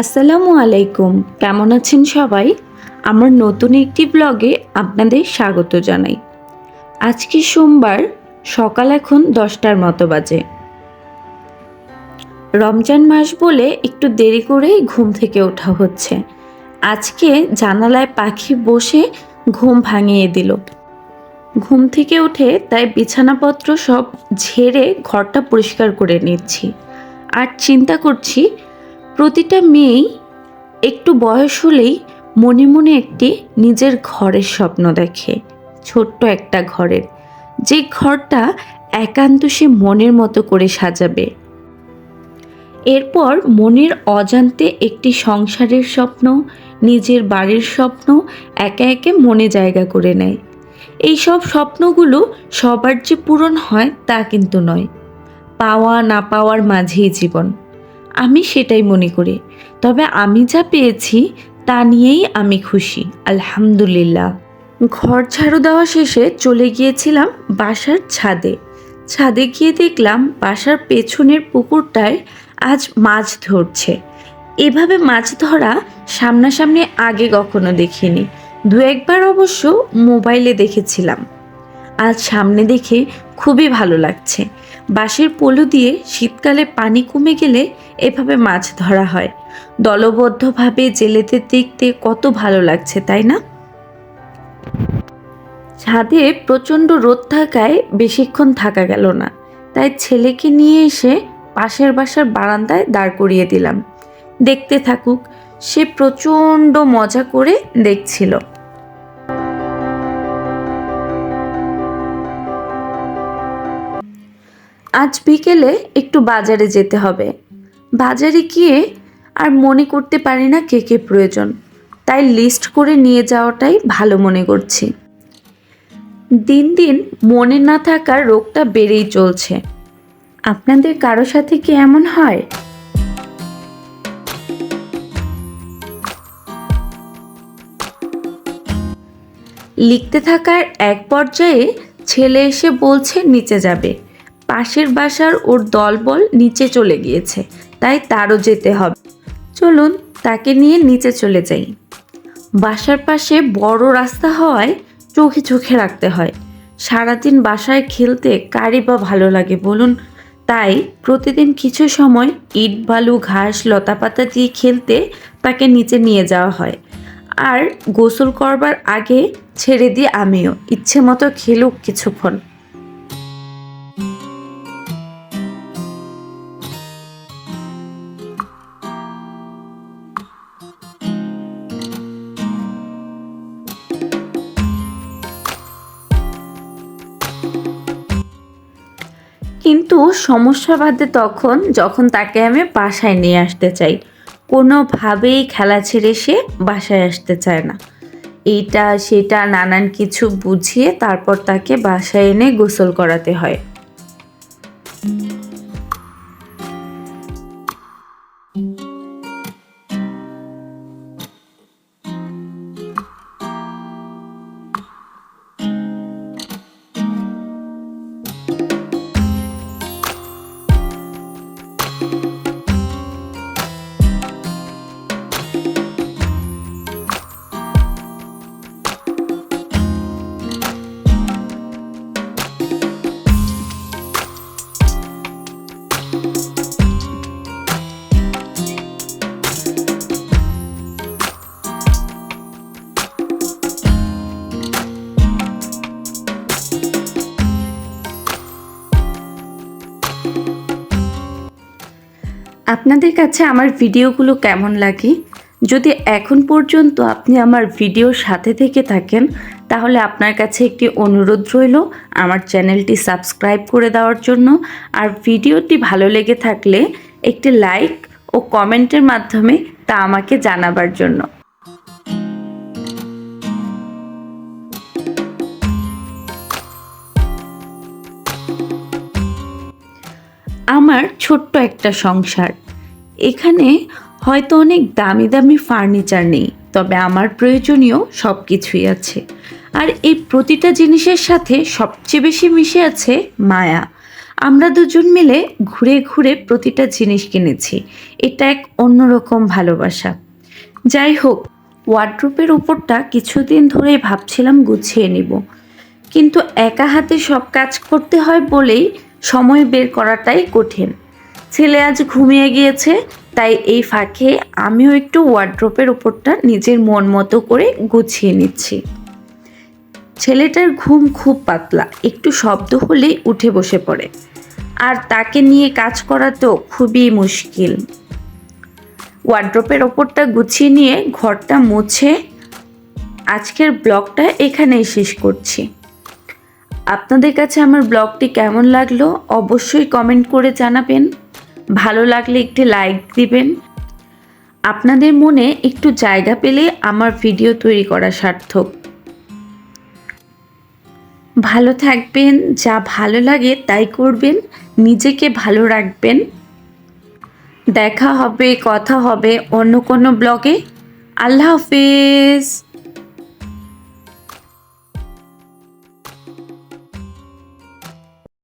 আসসালামু আলাইকুম। কেমন আছেন সবাই? আমার নতুন একটি ব্লগে আপনাদের স্বাগত জানাই। আজকে সোমবার, সকাল এখন দশটার মতো বাজে। রমজান মাস বলে একটু দেরি করেই ঘুম থেকে ওঠা হচ্ছে। আজকে জানালায় পাখি বসে ঘুম ভাঙিয়ে দিল। ঘুম থেকে উঠে তাই বিছানাপত্র সব ঝেড়ে ঘরটা পরিষ্কার করে নিচ্ছি। আর চিন্তা করছি প্রতিটা মেয়েই একটু বয়স হলেই মনে মনে একটি নিজের ঘরের স্বপ্ন দেখে, ছোট্ট একটা ঘরের। যে ঘরটা একান্ত সে মনের মতো করে সাজাবে। এরপর মনের অজান্তে একটি সংসারের স্বপ্ন, নিজের বাড়ির স্বপ্ন একে একে মনে জায়গা করে নেয়। এই সব স্বপ্নগুলো সবার যে পূরণ হয় তা কিন্তু নয়, পাওয়া না পাওয়ার মাঝেই জীবন। আমি সেটাই মনে করি। তবে আমি যা পেয়েছি, তা নিয়েই আমি খুশি। আলহামদুলিল্লাহ। ঘর ঝাড়ু দেওয়া শেষে চলে গিয়েছিলাম বাসার ছাদে। ছাদে গিয়ে দেখলাম বাসার পেছনের পুকুরটায় আজ মাছ ধরছে। এভাবে মাছ ধরা সামনাসামনি আগে কখনো দেখিনি। দু একবার অবশ্য মোবাইলে দেখেছিলাম। আজ সামনে দেখে খুবই ভালো লাগছে। বাঁশের পলু দিয়ে শীতকালে পানি কমে গেলে এভাবে মাছ ধরা হয়। দলবদ্ধভাবে জেলেতে দেখতে কত ভালো লাগছে, তাই না? ছাদে প্রচণ্ড রোদ থাকায় বেশিক্ষণ থাকা গেল না। তাই ছেলেকে নিয়ে এসে পাশের বাসার বারান্দায় দাঁড় করিয়ে দিলাম। দেখতে থাকুক, সে প্রচণ্ড মজা করে দেখছিল। আজ বিকেলে একটু বাজারে যেতে হবে। বাজারে গিয়ে আর মনে করতে পারি না কে কে প্রয়োজন। তাই লিস্ট করে নিয়ে যাওয়াটাই ভালো মনে করছি। দিন দিন মনে না থাকার রোগটা বেড়েই চলছে। আপনাদের কারও সাথে কি এমন হয়? লিখতে থাকার এক পর্যায়ে ছেলে এসে বলছে, নিচে যাবে। পাশের বাসার ওর দলবল নিচে চলে গিয়েছে, তাই তারও যেতে হবে। চলুন তাকে নিয়ে নিচে চলে যাই। বাসার পাশে বড় রাস্তা হওয়ায় চোখে চোখে রাখতে হয়। সারাদিন বাসায় খেলতে কারই বা ভালো লাগে বলুন। তাই প্রতিদিন কিছু সময় ইট, বালু, ঘাস লতাপাতা দিয়ে খেলতে তাকে নিচে নিয়ে যাওয়া হয়। আর গোসল করবার আগে ছেড়ে দিয়ে আমিও। ইচ্ছে মতো খেলুক কিছুক্ষণ। কিন্তু সমস্যা বাদে তখন যখন তাকে আমি বাসায় নিয়ে আসতে চাই, কোনোভাবেই খেলা ছেড়ে সে বাসায় আসতে চায় না। এইটা, সেটা, নানান কিছু বুঝিয়ে তারপর তাকে বাসায় এনে গোসল করাতে হয়। আপনাদের কাছে আমার ভিডিওগুলো কেমন লাগে? যদি এখন পর্যন্ত আপনি আমার ভিডিও সাথে থেকে থাকেন, তাহলে আপনার কাছে একটি অনুরোধ রইল আমার চ্যানেলটি সাবস্ক্রাইব করে দেওয়ার জন্য। আর ভিডিওটি ভালো লেগে থাকলে একটি লাইক ও কমেন্টের মাধ্যমে তা আমাকে জানাবার জন্য। আমার ছোট্ট একটা সংসার। এখানে হয়তো অনেক দামি দামি ফার্নিচার নেই, তবে আমার প্রয়োজনীয় সব কিছুই আছে। আর এই প্রতিটা জিনিসের সাথে সবচেয়ে বেশি মিশে আছে মায়া। আমরা দুজন মিলে ঘুরে ঘুরে প্রতিটা জিনিস কিনেছি। এটা এক অন্যরকম ভালোবাসা। যাই হোক, ওয়ার্ড্রোপের উপরটা কিছুদিন ধরে ভাবছিলাম গুছিয়ে নিব। কিন্তু একা হাতে সব কাজ করতে হয় বলেই সময় বের করাটাই কঠিন। ছেলে আজ ঘুমিয়ে গিয়েছে, তাই এই ফাঁকে আমিও একটু ওয়ার্ড্রোপের ওপরটা নিজের মন মতো করে গুছিয়ে নিচ্ছি। ছেলেটার ঘুম খুব পাতলা, একটু শব্দ হলেই উঠে বসে পড়ে। আর তাকে নিয়ে কাজ করা তো খুবই মুশকিল। ওয়ার্ড্রোপের ওপরটা গুছিয়ে নিয়ে ঘরটা মুছে আজকের ব্লগটা এখানেই শেষ করছি। আপনাদের কাছে আমার ব্লগটি কেমন লাগল অবশ্যই কমেন্ট করে জানাবেন। ভালো লাগলে একটি লাইক দিবেন। আপনাদের মনে একটু জায়গা পেলে আমার ভিডিও তৈরি করা সার্থক। ভালো থাকবেন, যা ভালো লাগে তাই করবেন, নিজেকে ভালো রাখবেন। দেখা হবে, কথা হবে অন্য কোনো ব্লগে। আল্লাহ হাফেজ।